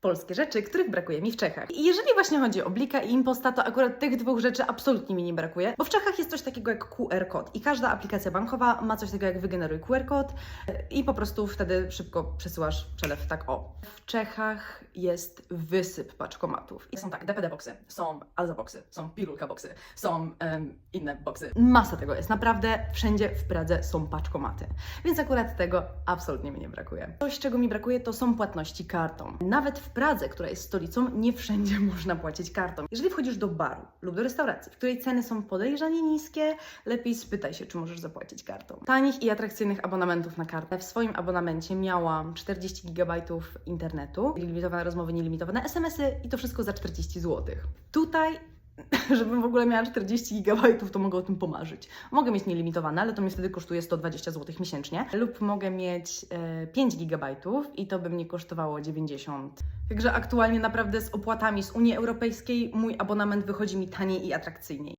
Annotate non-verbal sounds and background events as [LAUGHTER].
polskie rzeczy, których brakuje mi w Czechach. I jeżeli właśnie chodzi o Blika i Imposta, to akurat tych dwóch rzeczy absolutnie mi nie brakuje, bo w Czechach jest coś takiego jak QR kod i każda aplikacja bankowa ma coś takiego jak wygeneruj QR kod i po prostu wtedy szybko przesyłasz przelew tak o. W Czechach jest wysyp paczkomatów. I są tak, DPD boxy, są Alza boxy, są Pirulka boxy, są em, inne boxy. Masa tego jest. Naprawdę wszędzie w Pradze są paczkomaty. Więc akurat tego absolutnie mi nie brakuje. Coś, czego mi brakuje, to są płatności kartą. Nawet w Pradze, która jest stolicą, nie wszędzie [LAUGHS] można płacić kartą. Jeżeli wchodzisz do baru lub do restauracji, w której ceny są podejrzanie niskie, lepiej spytaj się, czy możesz zapłacić kartą. Tanich i atrakcyjnych abonamentów na kartę. W swoim abonamencie miałam 40 GB internetu, limitowane rozmowy, nielimitowane SMS-y i to wszystko za 40 zł. Tutaj [LAUGHS] żebym w ogóle miała 40 GB, to mogę o tym pomarzyć. Mogę mieć nielimitowane, ale to mi wtedy kosztuje 120 zł miesięcznie. Lub mogę mieć e, 5 GB i to by mnie kosztowało 90. Także aktualnie naprawdę z opłatami z Unii Europejskiej mój abonament wychodzi mi taniej i atrakcyjniej.